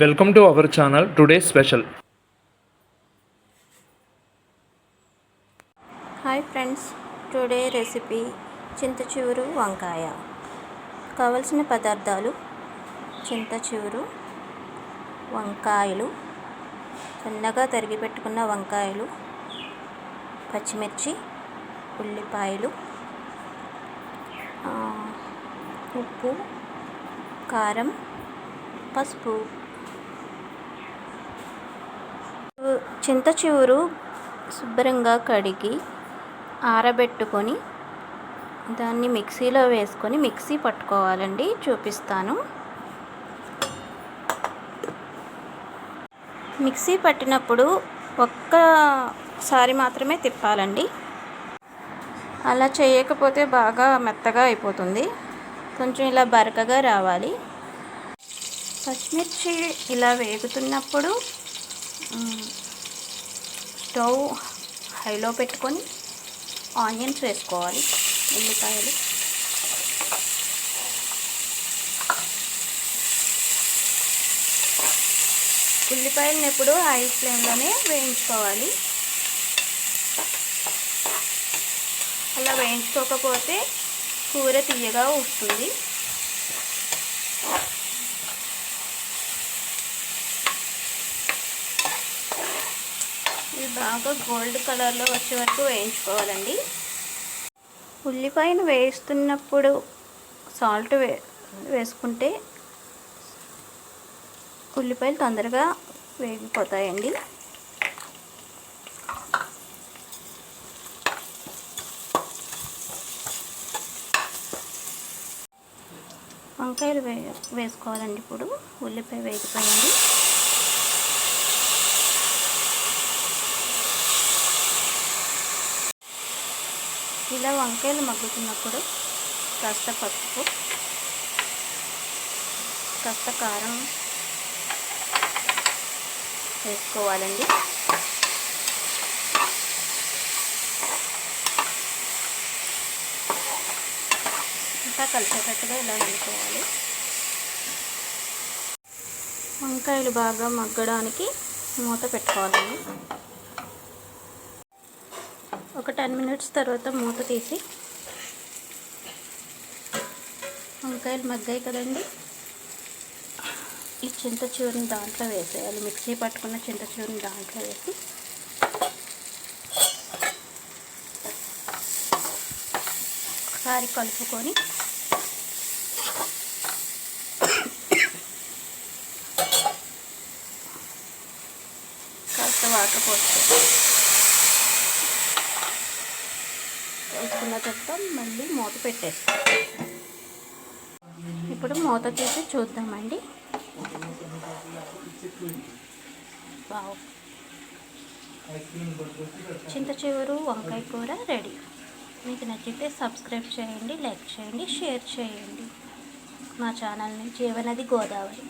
Welcome to our channel today special. Hi friends today recipe చింత చిగురు వంకాయ. కావలసిన పదార్థాలు చింత చిగురు వంకాయలు సన్నగా తరిగి పెట్టుకున్న వంకాయలు పచ్చిమిర్చి ఉల్లిపాయలు ఉప్పు కారం పసుపు చింత చిగురు శుభ్రంగా కడిగి ఆరబెట్టుకొని దాన్ని మిక్సీలో వేసుకొని మిక్సీ పట్టుకోవాలండి చూపిస్తాను. మిక్సీ పట్టినప్పుడు ఒక్కసారి మాత్రమే తిప్పాలండి. అలా చేయకపోతే బాగా మెత్తగా అయిపోతుంది. కొంచెం ఇలా బరకగా రావాలి. పచ్చిమిర్చి ఇలా వేగుతున్నప్పుడు స్టవ్ హైలో పెట్టుకొని ఆనియన్స్ వేసుకోవాలి ఉల్లిపాయలు. ఉల్లిపాయలను ఎప్పుడు హై ఫ్లేమ్లోనే వేయించుకోవాలి. అలా వేయించుకోకపోతే కూర తీయగా వస్తుంది. ఇది బాగా గోల్డ్ కలర్లో వచ్చే వరకు వేయించుకోవాలండి. ఉల్లిపాయను వేస్తున్నప్పుడు సాల్ట్ వే వేసుకుంటే ఉల్లిపాయలు తొందరగా వేగిపోతాయండి. వంకాయలు వే వేసుకోవాలండి ఇప్పుడు. ఉల్లిపాయ వేగిపోయింది. ఇలా వంకాయలు మగ్గుతున్నప్పుడు కాస్త పసుపు కాస్త కారం వేసుకోవాలండి. ఇంకా కలిసేటట్టుగా ఇలా వేసుకోవాలి. వంకాయలు బాగా మగ్గడానికి మూత పెట్టుకోవాలండి. ఒక టెన్ మినిట్స్ తర్వాత మూత తీసి వంకాయలు మగ్గాయి కదండి. ఈ చింత దాంట్లో వేసేయాలి. మిక్సీ పట్టుకున్న చింత దాంట్లో వేసి ఒకసారి కలుపుకొని కాస్త వాటర్ పోసుకోవాలి. వేసుకున్న తర్వాత మళ్ళీ మూత పెట్టేస్తాం. ఇప్పుడు మూత తీసి చూద్దామండి. వావ్. చింత చివరు వంకాయ కూర రెడీ. మీకు నచ్చితే సబ్స్క్రైబ్ చేయండి లైక్ చేయండి షేర్ చేయండి. మా ఛానల్ని జీవనది గోదావరి.